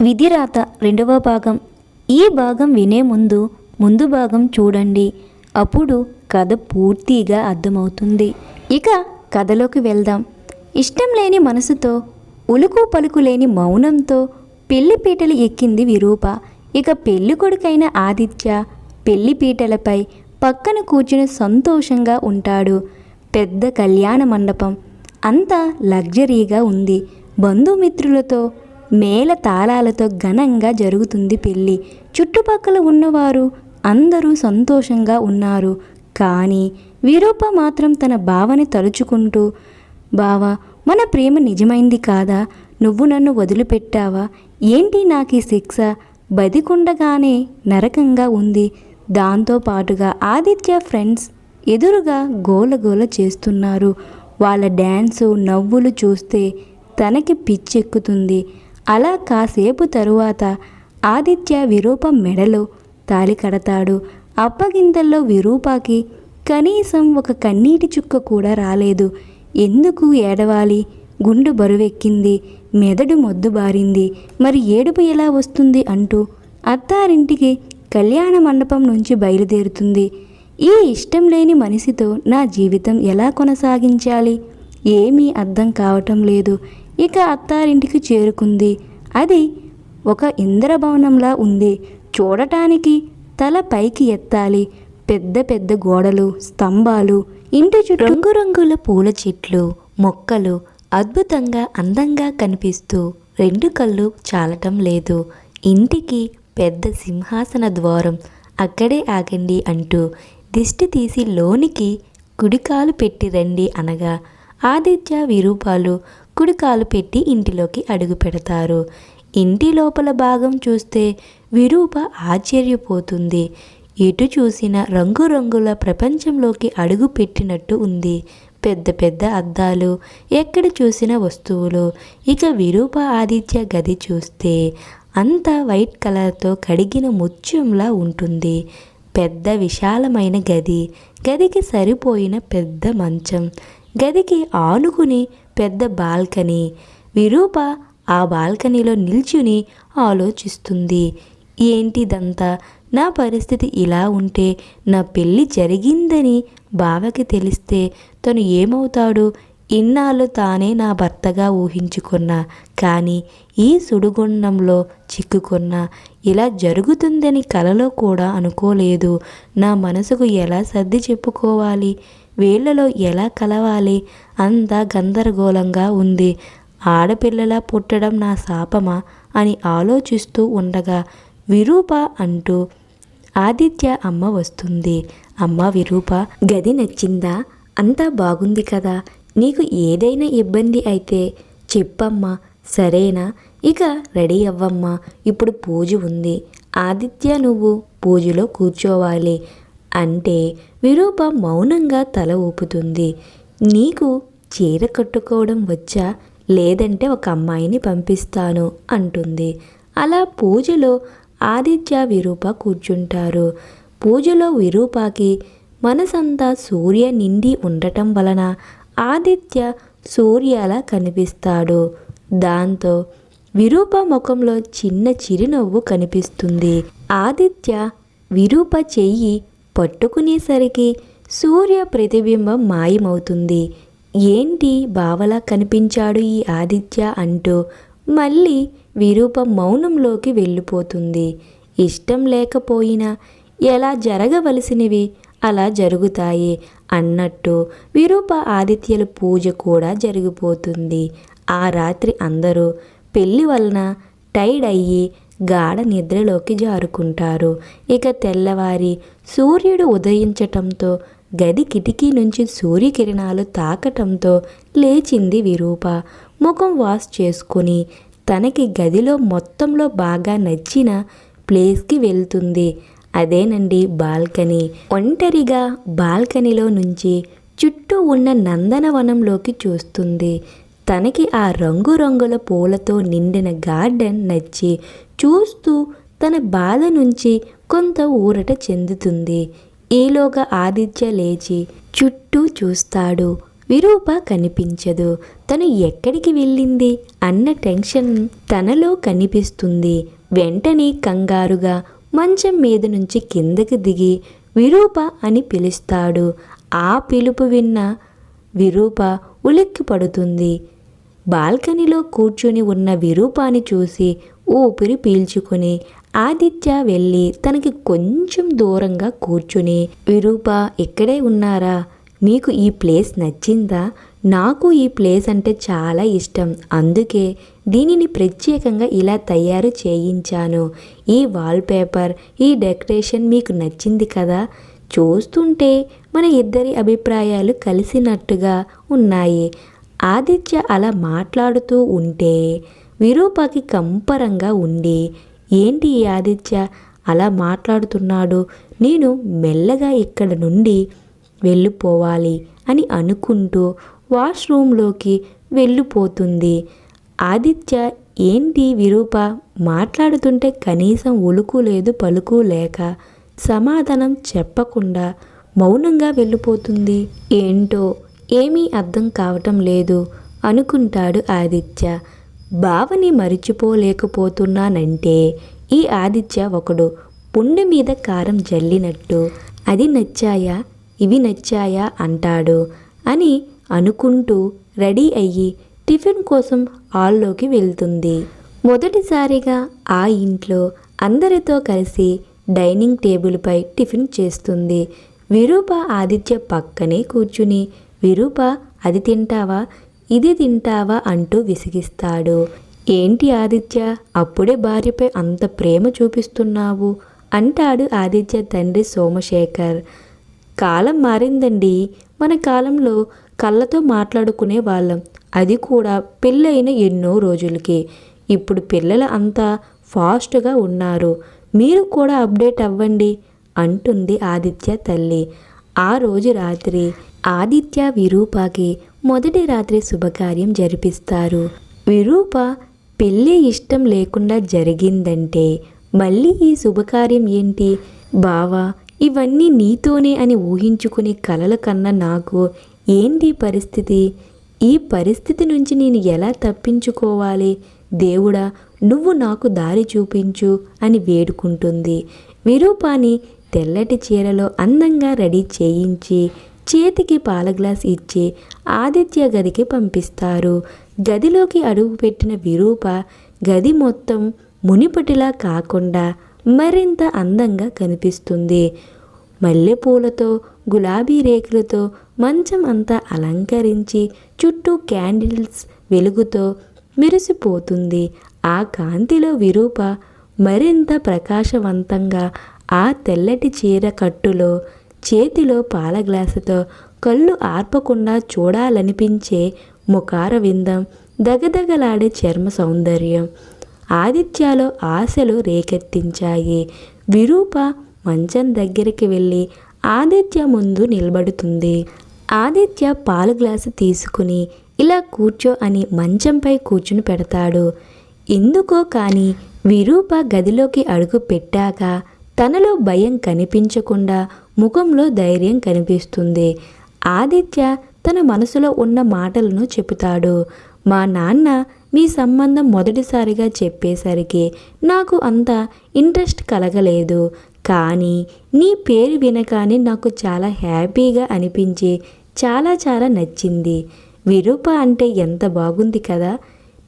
విధిరాత రెండవ భాగం. ఈ భాగం వినే ముందు ముందు భాగం చూడండి. అప్పుడు కథ పూర్తిగా అర్థమవుతుంది. ఇక కథలోకి వెళ్దాం. ఇష్టం లేని మనసుతో ఉలుకు పలుకు లేని మౌనంతో పెళ్ళి పీటలు ఎక్కింది విరూప. ఇక పెళ్ళి కొడుకైన ఆదిత్య పెళ్ళి పీటలపై పక్కన కూర్చుని సంతోషంగా ఉంటాడు. పెద్ద కళ్యాణ మండపం. అంతా లగ్జరీగా ఉంది. బంధుమిత్రులతో మేళ తాళాలతో ఘనంగా జరుగుతుంది పెళ్ళి. చుట్టుపక్కల ఉన్నవారు అందరూ సంతోషంగా ఉన్నారు. కానీ విరూప మాత్రం తన బావని తలుచుకుంటూ బావా మన ప్రేమ నిజమైంది కాదా? నువ్వు నన్ను వదిలిపెట్టావా? ఏంటి నాకు ఈ శిక్ష? బతికుండగానే నరకంగా ఉంది. దాంతో పాటుగా ఆదిత్య ఫ్రెండ్స్ ఎదురుగా గోలగోల చేస్తున్నారు. వాళ్ళ డ్యాన్సు నవ్వులు చూస్తే తనకి పిచ్చెక్కుతుంది. అలా కాసేపు తరువాత ఆదిత్య విరూప మెడలో తాలి కడతాడు. అప్పగింతల్లో విరూపాకి కనీసం ఒక కన్నీటి చుక్క కూడా రాలేదు. ఎందుకు ఏడవాలి? గుండు బరువెక్కింది. మెదడు మొద్దుబారింది మరి ఏడుపు ఎలా వస్తుంది అంటూ అత్తారింటికి కళ్యాణ మండపం నుంచి బయలుదేరుతుంది. ఈ ఇష్టం లేని మనిషితో నా జీవితం ఎలా కొనసాగించాలి? ఏమీ అర్థం కావటం లేదు. ఇక అత్తారింటికి చేరుకుంది. అది ఒక ఇంద్రభవనంలా ఉంది. చూడటానికి తల పైకి ఎత్తాలి. పెద్ద పెద్ద గోడలు స్తంభాలు ఇంటి చుట్టూ రంగురంగుల పూల చెట్లు మొక్కలు అద్భుతంగా అందంగా కనిపిస్తూ రెండు కళ్ళు చాలటం లేదు. ఇంటికి పెద్ద సింహాసన ద్వారం అక్కడే ఆగండి అంటూ దిష్టి తీసి లోనికి కుడికాలు పెట్టి రండి అనగా ఆదిత్య విరూపాలు కుడికాలు పెట్టి ఇంటిలోకి అడుగు పెడతారు. ఇంటి లోపల భాగం చూస్తే విరూప ఆశ్చర్యపోతుంది. ఎటు చూసిన రంగురంగుల ప్రపంచంలోకి అడుగు పెట్టినట్టు ఉంది. పెద్ద పెద్ద అద్దాలు ఎక్కడ చూసిన వస్తువులు. ఇక విరూప ఆదిత్య గది చూస్తే అంతా వైట్ కలర్తో కడిగిన ముత్యంలా ఉంటుంది. పెద్ద విశాలమైన గది. గదికి సరిపోయిన పెద్ద మంచం. గదికి ఆనుకుని పెద్ద బాల్కనీ. విరూప ఆ బాల్కనీలో నిల్చుని ఆలోచిస్తుంది. ఏంటిదంతా? నా పరిస్థితి ఇలా ఉంటే నా పెళ్ళి జరిగిందని బావకి తెలిస్తే తను ఏమవుతాడు? ఇన్నాళ్ళు తానే నా భర్తగా ఊహించుకున్నా కానీ ఈ సుడిగుండంలో చిక్కుకున్నా ఇలా జరుగుతుందని కలలో కూడా అనుకోలేదు. నా మనసుకు ఎలా సర్ది చెప్పుకోవాలి? వీళ్ళలో ఎలా కలవాలి? అంతా గందరగోళంగా ఉంది. ఆడపిల్లలా పుట్టడం నా శాపమా? అని ఆలోచిస్తూ ఉండగా విరూప అంటూ ఆదిత్య అమ్మ వస్తుంది. అమ్మ విరూప గది నచ్చిందా? అంతా బాగుంది కదా. నీకు ఏదైనా ఇబ్బంది అయితే చెప్పమ్మా. సరేనా? ఇక రెడీ అవ్వమ్మా. ఇప్పుడు పూజ ఉంది. ఆదిత్య నువ్వు పూజలో కూర్చోవాలి. అంటే విరూప మౌనంగా తల ఊపుతుంది. నీకు చీర కట్టుకోవడం వచ్చా? లేదంటే ఒక అమ్మాయిని పంపిస్తాను అంటుంది. అలా పూజలో ఆదిత్య విరూప కూర్చుంటారు. పూజలో విరూపాకి మనసంతా సూర్య నిండి ఉండటం వలన ఆదిత్య సూర్యలా కనిపిస్తాడు. దాంతో విరూప ముఖంలో చిన్న చిరునవ్వు కనిపిస్తుంది. ఆదిత్య విరూప చెయ్యి పట్టుకునేసరికి సూర్య ప్రతిబింబం మాయమవుతుంది. ఏంటి బావలా కనిపించాడు ఈ ఆదిత్య అంటూ మళ్ళీ విరూప మౌనంలోకి వెళ్ళిపోతుంది. ఇష్టం లేకపోయినా ఎలా జరగవలసినవి అలా జరుగుతాయి అన్నట్టు విరూప ఆదిత్యల పూజ కూడా జరిగిపోతుంది. ఆ రాత్రి అందరూ పెళ్ళి వలన టైడ్ అయ్యి గాఢ నిద్రలోకి జారుకుంటారు. ఇక తెల్లవారి సూర్యుడు ఉదయించటంతో గది కిటికీ నుంచి సూర్యకిరణాలు తాకటంతో లేచింది విరూప. ముఖం వాష్ చేసుకుని తనకి గదిలో మొత్తంలో బాగా నచ్చిన ప్లేస్కి వెళ్తుంది. అదేనండి బాల్కనీ. ఒంటరిగా బాల్కనీలో నుంచి చుట్టూ ఉన్న నందనవనంలోకి చూస్తుంది. తనకి ఆ రంగురంగుల పూలతో నిండిన గార్డెన్ నచ్చి చూస్తూ తన బాధ నుంచి కొంత ఊరట చెందుతుంది. ఈలోగా ఆదిత్య లేచి చుట్టూ చూస్తాడు. విరూప కనిపించదు. తను ఎక్కడికి వెళ్ళింది అన్న టెన్షన్ తనలో కనిపిస్తుంది. వెంటనే కంగారుగా మంచం మీద నుంచి కిందకి దిగి విరూప అని పిలుస్తాడు. ఆ పిలుపు విన్న విరూప ఉలిక్కి పడుతుంది బాల్కనీలో కూర్చుని ఉన్న విరూపాన్ని చూసి ఊపిరి పీల్చుకుని ఆదిత్య వెళ్ళి తనకి కొంచెం దూరంగా కూర్చుని విరూప ఇక్కడే ఉన్నారా? మీకు ఈ ప్లేస్ నచ్చిందా? నాకు ఈ ప్లేస్ అంటే చాలా ఇష్టం. అందుకే దీనిని ప్రత్యేకంగా ఇలా తయారు చేయించాను. ఈ వాల్పేపర్ ఈ డెకరేషన్ మీకు నచ్చింది కదా? చూస్తుంటే మన ఇద్దరి అభిప్రాయాలు కలిసినట్టుగా ఉన్నాయి. ఆదిత్య అలా మాట్లాడుతూ ఉంటే విరూపకి కంపరంగా ఉండి ఏంటి ఈ ఆదిత్య? అలా మాట్లాడుతున్నాడు. నేను మెల్లగా ఇక్కడ నుండి వెళ్ళిపోవాలి అని అనుకుంటూ వాష్రూమ్లోకి వెళ్ళిపోతుంది. ఆదిత్య ఏంటి విరూప? మాట్లాడుతుంటే కనీసం ఉలుకు లేదు పలుకు లేక సమాధానం చెప్పకుండా మౌనంగా వెళ్ళిపోతుంది. ఏంటో? ఏమీ అర్థం కావటం లేదు అనుకుంటాడు ఆదిత్య. బావని మరిచిపోలేకపోతున్నానంటే ఈ ఆదిత్య ఒకడు పుండె మీద కారం జల్లినట్టు. అది నచ్చాయా? ఇవి నచ్చాయా అంటాడు అని అనుకుంటూ రెడీ అయ్యి టిఫిన్ కోసం హాల్లోకి వెళ్తుంది. మొదటిసారిగా ఆ ఇంట్లో అందరితో కలిసి డైనింగ్ టేబుల్పై టిఫిన్ చేస్తుంది. విరూప ఆదిత్య పక్కనే కూర్చుని విరూప అది తింటావా? ఇది తింటావా అంటూ విసిగిస్తాడు. ఏంటి ఆదిత్య? అప్పుడే భార్యపై అంత ప్రేమ చూపిస్తున్నావు? అంటాడు ఆదిత్య తండ్రి సోమశేఖర్. కాలం మారిందండి. మన కాలంలో కళ్ళతో మాట్లాడుకునే వాళ్ళం. అది కూడా పెళ్ళైన ఎన్నో రోజులకి. ఇప్పుడు పిల్లలు అంతా ఫాస్ట్గా ఉన్నారు. మీరు కూడా అప్డేట్ అవ్వండి అంటుంది ఆదిత్య తల్లి. ఆ రోజు రాత్రి ఆదిత్య విరూపాకి మొదటి రాత్రి శుభకార్యం జరిపిస్తారు. విరూప పెళ్ళి ఇష్టం లేకుండా జరిగిందంటే మళ్ళీ ఈ శుభకార్యం ఏంటి? బావా ఇవన్నీ నీతోనే అని ఊహించుకునే కలల కన్నా నాకు ఏంటి పరిస్థితి? ఈ పరిస్థితి నుంచి నేను ఎలా తప్పించుకోవాలి? దేవుడా నువ్వు నాకు దారి చూపించు అని వేడుకుంటుంది. విరూపాని తెల్లటి చీరలో అందంగా రెడీ చేయించి చేతికి పాల గ్లాస్ ఇచ్చి ఆదిత్య గదికి పంపిస్తారు. గదిలోకి అడుగుపెట్టిన విరూప గది మొత్తం మునిపటిలా కాకుండా మరింత అందంగా కనిపిస్తుంది. మల్లెపూలతో గులాబీ రేకులతో మంచం అంతా అలంకరించి చుట్టూ క్యాండిల్స్ వెలుగుతో మెరిసిపోతుంది. ఆ కాంతిలో విరూప మరింత ప్రకాశవంతంగా ఆ తెల్లటి చీర కట్టులో చేతిలో పాల గ్లాసుతో కళ్ళు ఆర్పకుండా చూడాలనిపించే ముఖార విందం దగదగలాడే చర్మ సౌందర్యం. ఆదిత్యలో ఆశలు రేకెత్తించాయి. విరూప మంచం దగ్గరికి వెళ్ళి ఆదిత్య ముందు నిలబడుతుంది. ఆదిత్య పాలు గ్లాసు తీసుకుని ఇలా కూర్చో అని మంచంపై కూర్చుని పెడతాడు. ఎందుకో కానీ విరూప గదిలోకి అడుగు పెట్టాక తనలో భయం కనిపించకుండా ముఖంలో ధైర్యం కనిపిస్తుంది. ఆదిత్య తన మనసులో ఉన్న మాటలను చెబుతాడు. మా నాన్న మీ సంబంధం మొదటిసారిగా చెప్పేసరికి నాకు అంత ఇంట్రెస్ట్ కలగలేదు. కానీ నీ పేరు వినగానే నాకు చాలా హ్యాపీగా అనిపించి చాలా చాలా నచ్చింది. విరూప అంటే ఎంత బాగుంది కదా?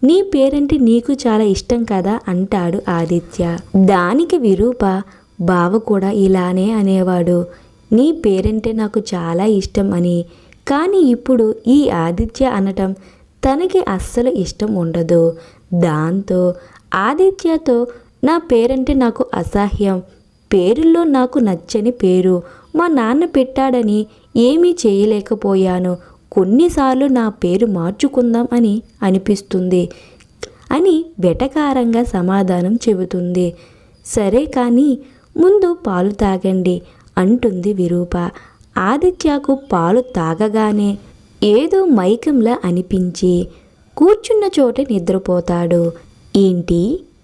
నీ పేరంటే నీకు చాలా ఇష్టం కదా? అంటాడు ఆదిత్య. దానికి విరూప బావ కూడా ఇలానే అనేవాడు. నీ పేరంటే నాకు చాలా ఇష్టం అని. కానీ ఇప్పుడు ఈ ఆదిత్య అనటం తనకి అస్సలు ఇష్టం ఉండదు. దాంతో ఆదిత్యతో నా పేరంటే నాకు అసహ్యం. పేరుల్లో నాకు నచ్చని పేరు. మా నాన్న పెట్టాడని ఏమీ చేయలేకపోయాను. కొన్నిసార్లు నా పేరు మార్చుకుందాం అని అనిపిస్తుంది. అని వెటకారంగా సమాధానం చెబుతుంది. సరే కానీ ముందు పాలు తాగండి అంటుంది విరూప. ఆదిత్యకు పాలు తాగగానే ఏదో మైకంలా అనిపించి కూర్చున్న చోట నిద్రపోతాడు. ఏంటి?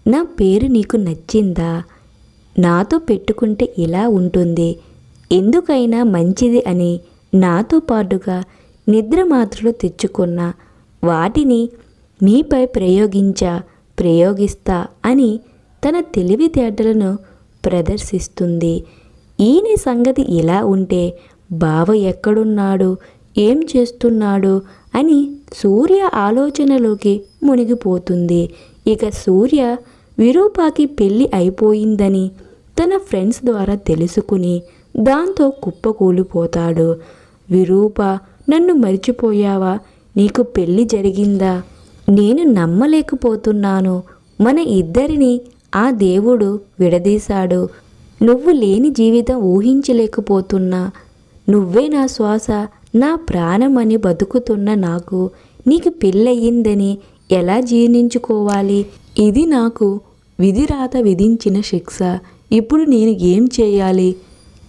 నా పేరు నీకు నచ్చిందా? నాతో పెట్టుకుంటే ఇలా ఉంటుంది. ఎందుకైనా మంచిది అని నాతో పాటుగా నిద్ర మాత్రలు తెచ్చుకున్న వాటిని మీపై ప్రయోగించా ప్రయోగిస్తా అని తన తెలివితేటలను ప్రదర్శిస్తుంది. ఈయన సంగతి ఇలా ఉంటే బావ ఎక్కడున్నాడు? ఏం చేస్తున్నాడు? అని సూర్య ఆలోచనలోకి మునిగిపోతుంది. ఇక సూర్య విరూపాకి పెళ్ళి అయిపోయిందని తన ఫ్రెండ్స్ ద్వారా తెలుసుకుని దాంతో కుప్పకూలిపోతాడు. విరూప నన్ను మర్చిపోయావా? నీకు పెళ్ళి జరిగిందా? నేను నమ్మలేకపోతున్నాను. మన ఇద్దరిని ఆ దేవుడు విడదీశాడు. నువ్వు లేని జీవితం ఊహించలేకపోతున్నా. నువ్వే నా శ్వాస నా ప్రాణమని బతుకుతున్న నాకు. నీకు పెళ్ళయిందని ఎలా జీర్ణించుకోవాలి? ఇది నాకు విధిరాత విధించిన శిక్ష. ఇప్పుడు నేను ఏం చేయాలి?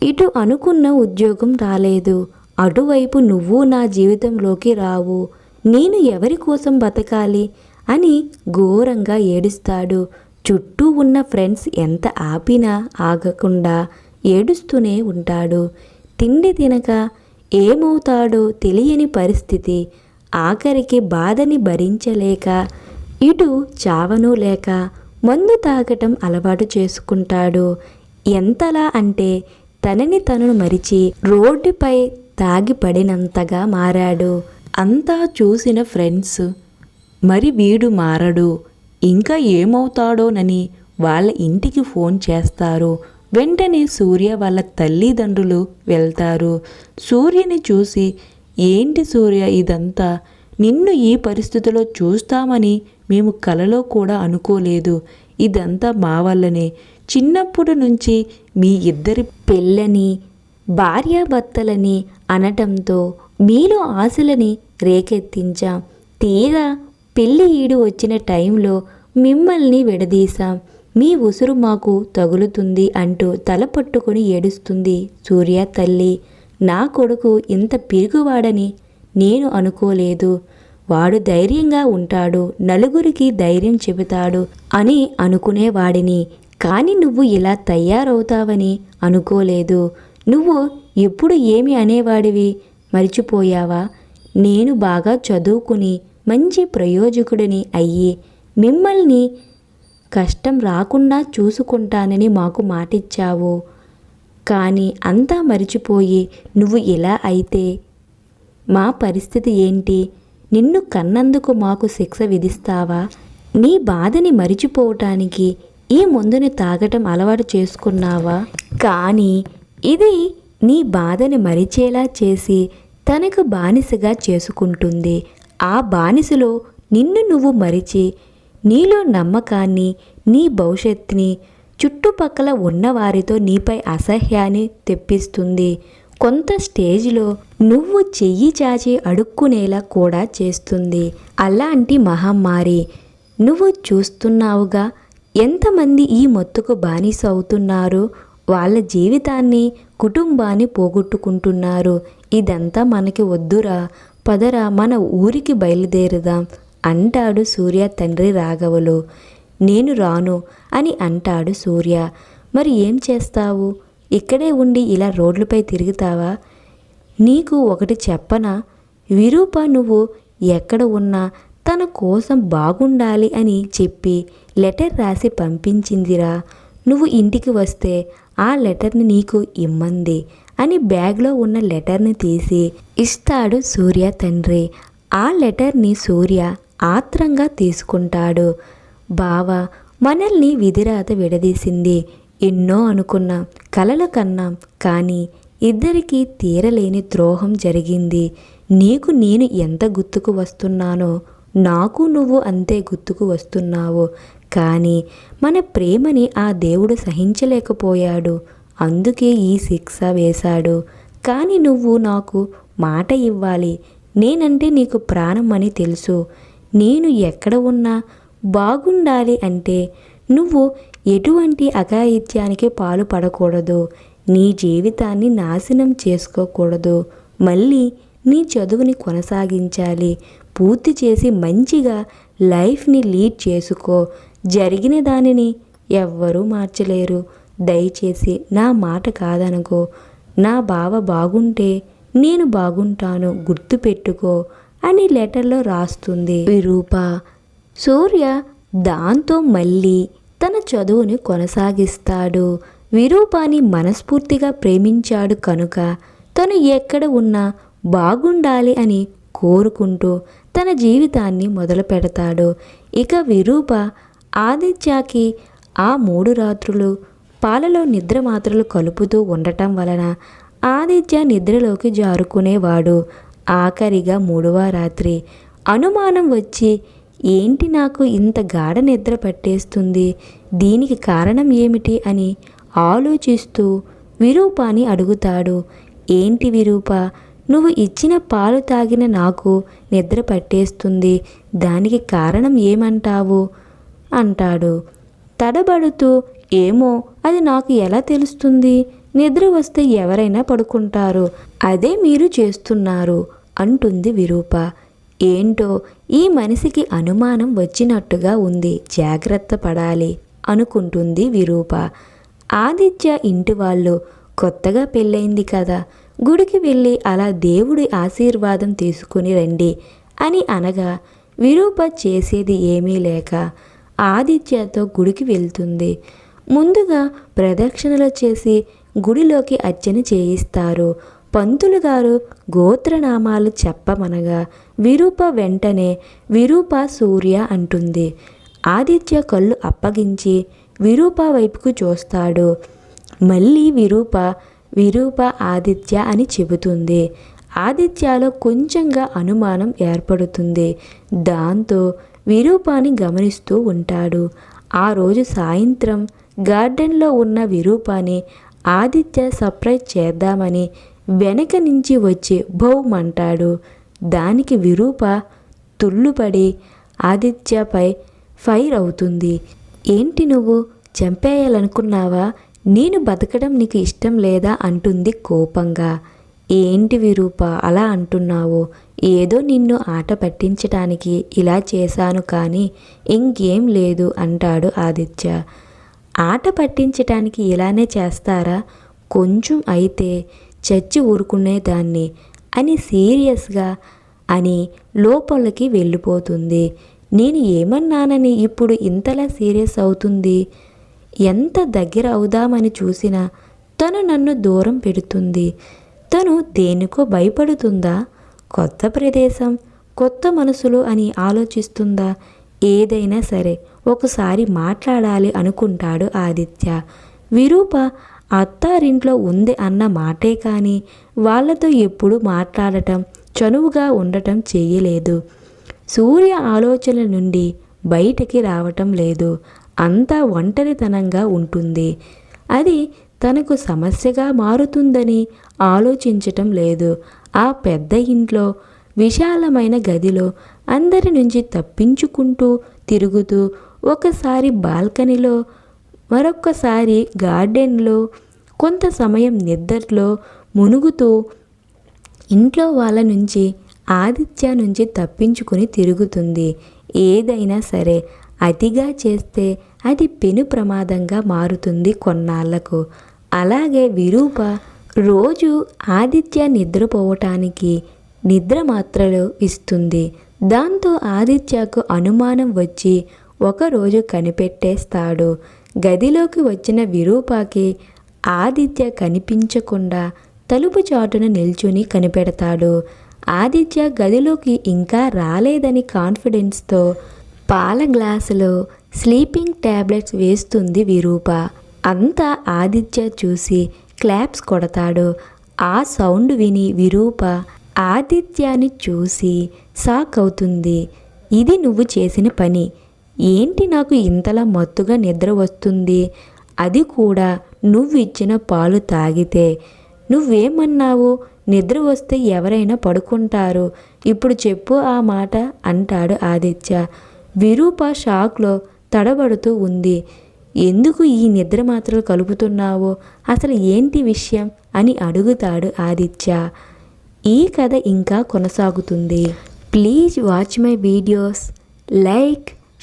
ఇటు అనుకున్న ఉద్యోగం రాలేదు. అటువైపు నువ్వు నా జీవితంలోకి రావు. నేను ఎవరి కోసం బతకాలి? అని ఘోరంగా ఏడుస్తాడు. చుట్టూ ఉన్న ఫ్రెండ్స్ ఎంత ఆపినా ఆగకుండా ఏడుస్తూనే ఉంటాడు. తిండి తినక ఏమవుతాడో తెలియని పరిస్థితి ఆఖరికి బాధని భరించలేక ఇటు చావను లేక మందు తాగటం అలవాటు చేసుకుంటాడు. ఎంతలా అంటే తనని తనను మరిచి రోడ్డుపై తాగి పడినంతగా మారాడు. అంతా చూసిన ఫ్రెండ్స్ మరి వీడు మారడు ఇంకా ఏమవుతాడోనని వాళ్ళ ఇంటికి ఫోన్ చేస్తారు. వెంటనే సూర్య వాళ్ళ తల్లిదండ్రులు వెళ్తారు. సూర్యని చూసి ఏంటి సూర్య ఇదంతా? నిన్ను ఈ పరిస్థితిలో చూస్తామని మేము కలలో కూడా అనుకోలేదు. ఇదంతా మా వల్లనే. చిన్నప్పటి నుంచి మీ ఇద్దరి పెళ్ళని భార్యాభర్తలని అనటంతో మీలో ఆశలని రేకెత్తించాం. తీరా పెళ్ళి ఈడు వచ్చిన టైంలో మిమ్మల్ని విడదీశాం. మీ ఉసురు మాకు తగులుతుంది అంటూ తల పట్టుకుని ఏడుస్తుంది సూర్య తల్లి. నా కొడుకు ఇంత పిరుగువాడని నేను అనుకోలేదు. వాడు ధైర్యంగా ఉంటాడు నలుగురికి ధైర్యం చెబుతాడు అని అనుకునేవాడిని. కానీ నువ్వు ఇలా తయారవుతావని అనుకోలేదు. నువ్వు ఎప్పుడు ఏమి అనేవాడివి? మర్చిపోయావా? నేను బాగా చదువుకుని మంచి ప్రయోజకుడిని అయ్యి మిమ్మల్ని కష్టం రాకుండా చూసుకుంటానని మాకు మాటిచ్చావు. కానీ అంతా మరిచిపోయి నువ్వు ఇలా అయితే మా పరిస్థితి ఏంటి? నిన్ను కన్నందుకు మాకు శిక్ష విధిస్తావా? నీ బాధని మరిచిపోవటానికి ఈ మందుని తాగటం అలవాటు చేసుకున్నావా? కానీ ఇది నీ బాధని మరిచేలా చేసి తనకు బానిసగా చేసుకుంటుంది. ఆ బానిసలో నిన్ను నువ్వు మరిచి నీలో నమ్మకాన్ని నీ భవిష్యత్తుని చుట్టుపక్కల ఉన్నవారితో నీపై అసహ్యాన్ని తెప్పిస్తుంది. కొంత స్టేజ్లో నువ్వు చెయ్యి చాచి అడుక్కునేలా కూడా చేస్తుంది. అలాంటి మహమ్మారి నువ్వు చూస్తున్నావుగా? ఎంతమంది ఈ మత్తుకు బానిస అవుతున్నారు? వాళ్ళ జీవితాన్ని కుటుంబాన్ని పోగొట్టుకుంటున్నారు? ఇదంతా మనకి వద్దురా. పదరా మన ఊరికి బయలుదేరుదాం. అంటాడు సూర్య తండ్రి రాఘవులు నేను రాను అని అంటాడు సూర్య. మరి ఏం చేస్తావు? ఇక్కడే ఉండి ఇలా రోడ్లపై తిరుగుతావా? నీకు ఒకటి చెప్పనా? విరూప నువ్వు ఎక్కడ ఉన్నా తన కోసం బాగుండాలి అని చెప్పి లెటర్ రాసి పంపించిందిరా. నువ్వు ఇంటికి వస్తే ఆ లెటర్ని నీకు ఇమ్మంది. అని బ్యాగ్లో ఉన్న లెటర్ని తీసి ఇస్తాడు సూర్య తండ్రి. ఆ లెటర్ని సూర్య ఆత్రంగా తీసుకుంటాడు. బావ మనల్ని విధిరాత విడదీసింది. ఎన్నో అనుకున్నాం కలల కన్నాం కానీ ఇద్దరికీ తీరలేని ద్రోహం జరిగింది. నీకు నేను ఎంత గుర్తుకు వస్తున్నానో నాకు నువ్వు అంతే గుర్తుకు వస్తున్నావు. కానీ మన ప్రేమని ఆ దేవుడు సహించలేకపోయాడు. అందుకే ఈ శిక్ష వేశాడు. కానీ నువ్వు నాకు మాట ఇవ్వాలి. నేనంటే నీకు ప్రాణం అని తెలుసు. నేను ఎక్కడ ఉన్నా బాగుండాలి అంటే నువ్వు ఎటువంటి అఘాయిత్యానికి పాలు పడకూడదు. నీ జీవితాన్ని నాశనం చేసుకోకూడదు. మళ్ళీ నీ చదువుని కొనసాగించాలి. పూర్తి చేసి మంచిగా లైఫ్ని లీడ్ చేసుకో. జరిగిన దానిని ఎవ్వరూ మార్చలేరు. దయచేసి నా మాట కాదనుకో. నా బావ బాగుంటే నేను బాగుంటాను గుర్తుపెట్టుకో అని లెటర్లో రాస్తుంది. విరూప సూర్య దాంతో మళ్ళీ తన చదువుని కొనసాగిస్తాడు. విరూపాని మనస్ఫూర్తిగా ప్రేమించాడు కనుక తను ఎక్కడ ఉన్నా బాగుండాలి అని కోరుకుంటూ తన జీవితాన్ని మొదలు పెడతాడు. ఇక విరూప ఆదిత్యకి ఆ మూడు రాత్రులు పాలలో నిద్ర మాత్రలు కలుపుతూ ఉండటం వలన ఆదిత్య నిద్రలోకి జారుకునేవాడు. ఆఖరిగా మూడవ రాత్రి. అనుమానం వచ్చి ఏంటి నాకు ఇంత గాఢ నిద్ర పట్టేస్తుంది? దీనికి కారణం ఏమిటి? అని ఆలోచిస్తూ విరూపాని అడుగుతాడు. ఏంటి విరూప? నువ్వు ఇచ్చిన పాలు తాగిన నాకు నిద్ర పట్టేస్తుంది. దానికి కారణం ఏమంటావు? అంటాడు. తడబడుతూ ఏమో అది నాకు ఎలా తెలుస్తుంది? నిద్ర వస్తే ఎవరైనా పడుకుంటారు. అదే మీరు చేస్తున్నారు అంటుంది విరూప. ఏంటో ఈ మనిషికి అనుమానం వచ్చినట్టుగా ఉంది. జాగ్రత్త పడాలి అనుకుంటుంది విరూప. ఆదిత్య ఇంటి వాళ్ళు కొత్తగా పెళ్ళైంది కదా. గుడికి వెళ్ళి అలా దేవుడి ఆశీర్వాదం తీసుకుని రండి అని అనగా విరూప చేసేది ఏమీ లేక ఆదిత్యతో గుడికి వెళ్తుంది. ముందుగా ప్రదక్షిణలు చేసి గుడిలోకి అర్చన చేయిస్తారు. పంతులు గారు గోత్రనామాలు చెప్పమనగా విరూప వెంటనే విరూప సూర్య అంటుంది. ఆదిత్య కళ్ళు అప్పగించి విరూప వైపుకు చూస్తాడు. మళ్ళీ విరూప విరూప ఆదిత్య అని చెబుతుంది. ఆదిత్యలో కొంచెంగా అనుమానం ఏర్పడుతుంది. దాంతో విరూపాన్ని గమనిస్తూ ఉంటాడు. ఆ రోజు సాయంత్రం గార్డెన్లో ఉన్న విరూపాని ఆదిత్య సర్ప్రైజ్ చేద్దామని వెనక నుంచి వచ్చి భౌమంటాడు దానికి విరూప తుళ్ళుపడి ఆదిత్యపై ఫైర్ అవుతుంది. ఏంటి నువ్వు? చంపేయాలనుకున్నావా? నేను బతకడం నీకు ఇష్టం లేదా? అంటుంది కోపంగా. ఏంటి విరూప అలా అంటున్నావు? ఏదో నిన్ను ఆట పట్టించటానికి ఇలా చేశాను కానీ ఇంకేం లేదు అంటాడు ఆదిత్య. ఆట పట్టించటానికి ఇలానే చేస్తారా? కొంచెం అయితే చచ్చి ఊరుకునేదాన్ని అని సీరియస్గా అని లోపలికి వెళ్ళిపోతుంది. నేను ఏమన్నానని ఇప్పుడు ఇంతలా సీరియస్ అవుతుంది? ఎంత దగ్గర అవుదామని చూసినా తను నన్ను దూరం పెడుతుంది. తను దేనికో భయపడుతుందా? కొత్త ప్రదేశం కొత్త మనసులు అని ఆలోచిస్తుందా? ఏదైనా సరే ఒకసారి మాట్లాడాలి అనుకుంటాడు ఆదిత్య. విరూప అత్తారింట్లో ఉంది అన్న మాటే కానీ వాళ్ళతో ఎప్పుడు మాట్లాడటం చనువుగా ఉండటం చేయలేదు. సూర్య ఆలోచన నుండి బయటికి రావటం లేదు. అంతా ఒంటరితనంగా ఉంటుంది. అది తనకు సమస్యగా మారుతుందని ఆలోచించటం లేదు. ఆ పెద్ద ఇంట్లో విశాలమైన గదిలో అందరి నుంచి తప్పించుకుంటూ తిరుగుతూ ఒకసారి బాల్కనీలో మరొక్కసారి గార్డెన్లో కొంత సమయం నిద్రలో మునుగుతూ ఇంట్లో వాళ్ళ నుంచి ఆదిత్య నుంచి తప్పించుకొని తిరుగుతుంది. ఏదైనా సరే అతిగా చేస్తే అది పెను ప్రమాదంగా మారుతుంది కొన్నాళ్ళకు. అలాగే విరూప రోజు ఆదిత్య నిద్రపోవటానికి నిద్ర మాత్రలు ఇస్తుంది. దాంతో ఆదిత్యకు అనుమానం వచ్చి ఒకరోజు కనిపెట్టేస్తాడు. గదిలోకి వచ్చిన విరూపాకి ఆదిత్య కనిపించకుండా తలుపు చాటున నిల్చుని కనిపెడతాడు. ఆదిత్య గదిలోకి ఇంకా రాలేదని కాన్ఫిడెన్స్తో పాల గ్లాసులో స్లీపింగ్ ట్యాబ్లెట్స్ వేస్తుంది విరూప. అంతా ఆదిత్య చూసి క్లాప్స్ కొడతాడు. ఆ సౌండ్ విని విరూప ఆదిత్యాన్ని చూసి షాక్ అవుతుంది. ఇది నువ్వు చేసిన పని. ఏంటి నాకు ఇంతలా మత్తుగా నిద్ర వస్తుంది? అది కూడా నువ్వు ఇచ్చిన పాలు తాగితే. నువ్వేమన్నావు? నిద్ర వస్తే ఎవరైనా పడుకుంటారు. ఇప్పుడు చెప్పు ఆ మాట అంటాడు ఆదిత్య. విరూప షాక్లో తడబడుతూ ఉంది. ఎందుకు ఈ నిద్ర మాత్రలు కలుపుతున్నావో? అసలు ఏంటి విషయం? అని అడుగుతాడు ఆదిత్య. ఈ కథ ఇంకా కొనసాగుతుంది. Please watch my videos. Like